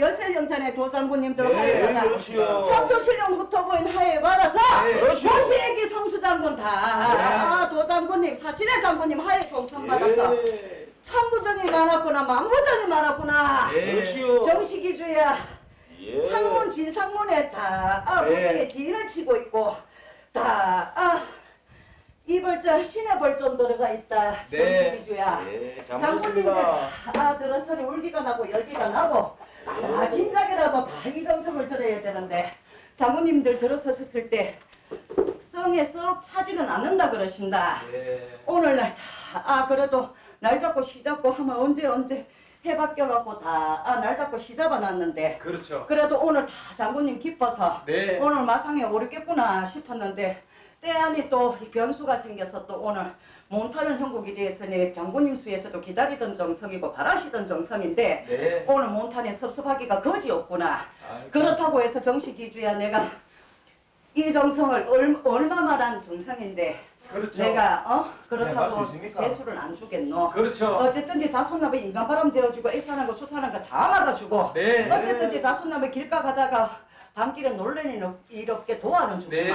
전에 도장군님들 네, 하에 받아 그렇지요. 삼조신령 후토부인 하에 받아서 네, 그렇지요. 도시애기 성수장군 다 아, 도장군님 사신의 장군님 하에 동선 받았어 예. 천부전이 많았구나 만부전이 많았구나 예. 그렇지요. 정식이주야 예. 상문 진상문에 다 아, 네. 고정에 진을 치고 있고 다 아, 이벌전 신의 벌전 들어가 있다 네. 정식이주야 예, 장군님들. 아 들어서니 울기가 나고 열기가 나고 아 진작이라도 다 이 정성을 들어야 되는데 장군님들 들어서셨을 때 성에 썩 차지는 않는다 그러신다 예. 오늘날 다 아 그래도 날 잡고 시 잡고 하면 언제 언제 해 바뀌어 갖고 다아날 잡고 시 잡아놨는데 그렇죠. 그래도 오늘 다 장군님 기뻐서 네. 오늘 마상에 오르겠구나 싶었는데 때아니 또 변수가 생겨서 또 오늘 몬타는 형국이 되었으니 장군님 수에서도 기다리던 정성이고 바라시던 정성인데 네. 오늘 몬탄에 섭섭하기가 거지 없구나 아이고. 그렇다고 해서 정식 이주야 내가 이 정성을 얼, 얼마 말한 정성인데 그렇죠. 내가 어 네, 그렇다고 있습니까? 재수를 안 주겠노 그렇죠. 어쨌든지 자손남의 인간바람 재워주고 액산한 거 수산한 거 다 막아주고 네. 어쨌든지 자손남의 길가 가다가 밤길에 놀래니 일 없게 도와는 주고 네.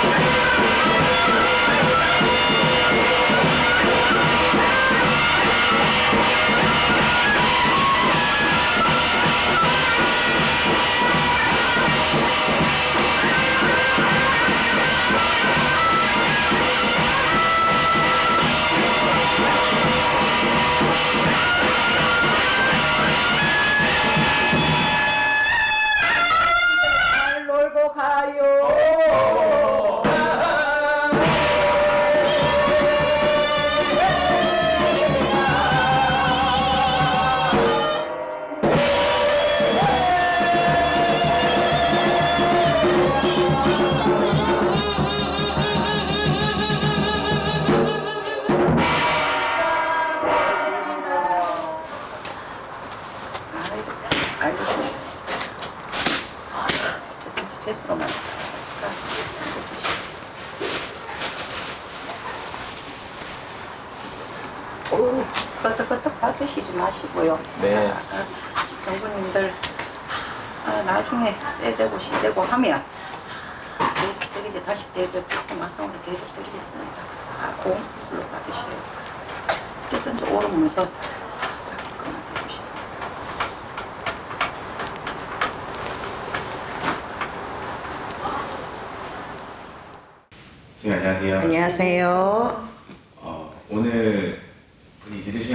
잘 오, 끄떡끄떡 봐주시지 마시고요. 네. 아, 정부님들 아, 나중에 때되고 시되고 하면 대접드리게 다시 대접하고 마성으로 대접드리겠습니다. 다 돼요. 어쨌든지 오른 문서 자꾸 그만해주시고. 네, 안녕하세요. 안녕하세요. 어, 오늘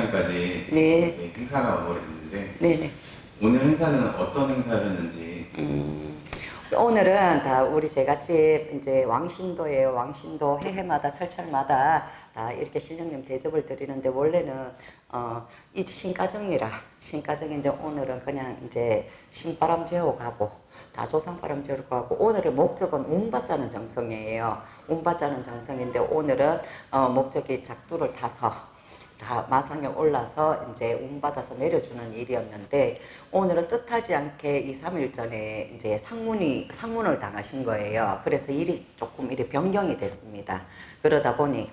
시간까지 네. 이제 행사가 오버됐는데 네네. 오늘 행사는 어떤 행사였는지 음, 오늘은 다 우리 제갓집 이제 왕신도예요. 왕신도 해해마다 철철마다 다 이렇게 신령님 대접을 드리는데 원래는 어, 이 신가정이라 신가정인데 오늘은 그냥 이제 신바람 재고 가고 다 조상바람 재고 가고 오늘의 목적은 운받자는 정성이에요. 운받자는 정성인데 오늘은 어, 목적이 작두를 타서 다 마상에 올라서 이제 운 받아서 내려주는 일이었는데 오늘은 뜻하지 않게 2, 3일 전에 이제 상문이 상문을 당하신 거예요. 그래서 일이 조금 일이 변경이 됐습니다. 그러다 보니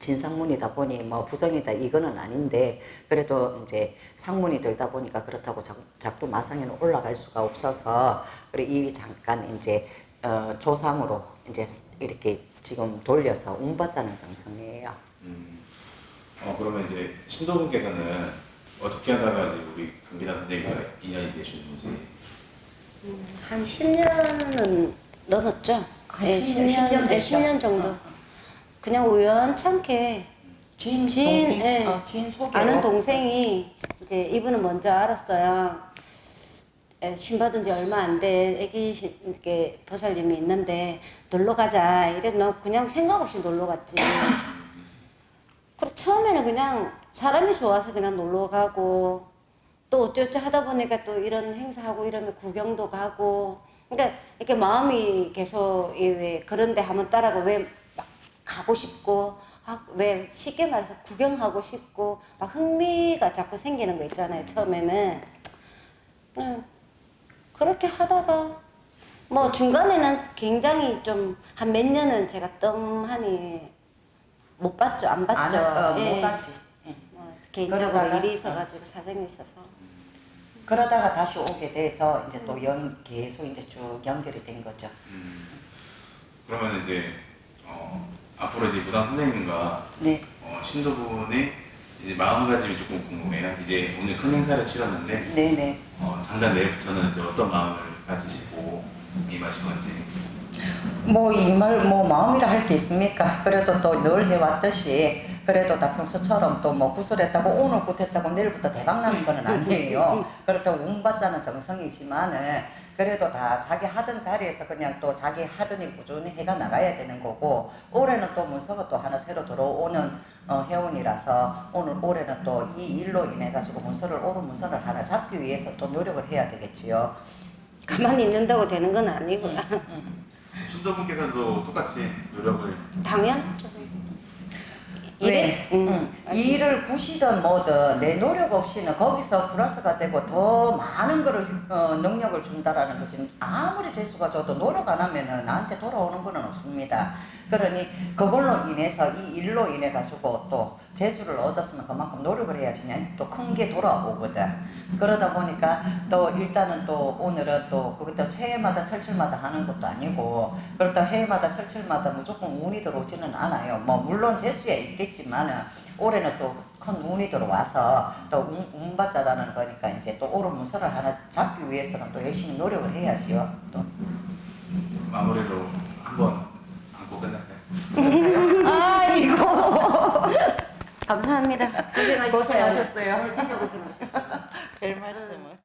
진상문이다 보니 뭐 부정이다 이거는 아닌데 그래도 이제 상문이 들다 보니까 그렇다고 작, 작두 마상에는 올라갈 수가 없어서 그래 일이 잠깐 이제 어, 조상으로 이제 이렇게 지금 돌려서 운 받자는 정성이에요. 음, 어, 그러면 이제 신도분께서는 어떻게 하다가 이제 우리 금기란 선생님과 인연이 되셨는지 한 10년은 넘었죠. 한 네, 10년, 10년, 10년 네, 됐죠. 10년 정도. 그냥 우연찮게 진, 진, 동생, 예. 어, 진 소개로. 아는 동생이 이제 이분은 먼저 알았어요. 에, 신 받은 지 얼마 안 돼. 애기 신- 이렇게 보살님이 있는데 놀러 가자. 이래 너 그냥 생각 없이 놀러 갔지. 처음에는 그냥 사람이 좋아서 그냥 놀러 가고 또 어쩌고저쩌고 하다 보니까 또 이런 행사하고 이러면 구경도 가고. 그러니까 이렇게 마음이 계속 이왜 그런데 한번 따라가 왜 막 가고 싶고 아, 왜 쉽게 말해서 구경하고 싶고 막 흥미가 자꾸 생기는 거 있잖아요 처음에는. 그렇게 하다가 뭐 중간에는 굉장히 좀 한 몇 년은 제가 뜸하니 못 봤죠 안 봤죠 안, 어, 예. 못 갔지. 예. 뭐 개인적으로 그러다가, 일이 있어가지고 사정이 있어서 그러다가 다시 오게 돼서 이제 또 연, 계속 이제 쭉 연결이 된 거죠. 음, 그러면 이제 어, 앞으로 이제 무당 선생님과 네. 어, 신도분의 이제 마음가짐이 조금 궁금해요. 이제 오늘 큰 행사를 치렀는데 네네. 어, 당장 내일부터는 이제 어떤 마음을 가지시고 임하실 건지. 뭐 이 말 뭐 마음이라 할 게 있습니까? 그래도 또 늘 해왔듯이 그래도 다 평소처럼 또 뭐 구슬했다고 오늘 굿했다고 내일부터 대박 나는 거는 아니에요. 그렇다고 운받자는 정성이지만은 그래도 다 자기 하던 자리에서 그냥 또 자기 하던 일 꾸준히 해가 나가야 되는 거고 올해는 또 문서가 또 하나 새로 들어오는 어, 회원이라서 오늘 올해는 또 이 일로 인해 가지고 문서를 옳은 문서를 하나 잡기 위해서 또 노력을 해야 되겠지요. 가만히 있는다고 되는 건 아니고요 신도분께서도 똑같이 노력을 당연하죠 왜? 일에 음, 응. 이 일을 구시든 뭐든 내 노력 없이는 거기서 플러스가 되고 더 많은 거를 어, 능력을 준다라는 거지 아무리 재수가 줘도 노력 안 하면은 나한테 돌아오는 거는 없습니다. 그러니 그걸로 인해서 이 일로 인해 가지고 또 재수를 얻었으면 그만큼 노력을 해야지 또 큰 게 돌아오거든. 그러다 보니까 또 일단은 또 오늘은 또 그것도 해마다 철철마다 하는 것도 아니고 그렇다 해마다 철철마다 무조건 운이 들어오지는 않아요. 뭐 물론 재수에 있겠 지만은 올해는 또 큰 운이 들어와서 또 운, 운 받자라는 거니까 이제 또 옳은 문서를 하나 잡기 위해서는 또 열심히 노력을 해야지요. 또 마무리로 한번 안고 끝날까요? 아이고 감사합니다 고생하셨어요 고생하셨어요. 오늘 진짜 고생하셨어요 별 말씀을.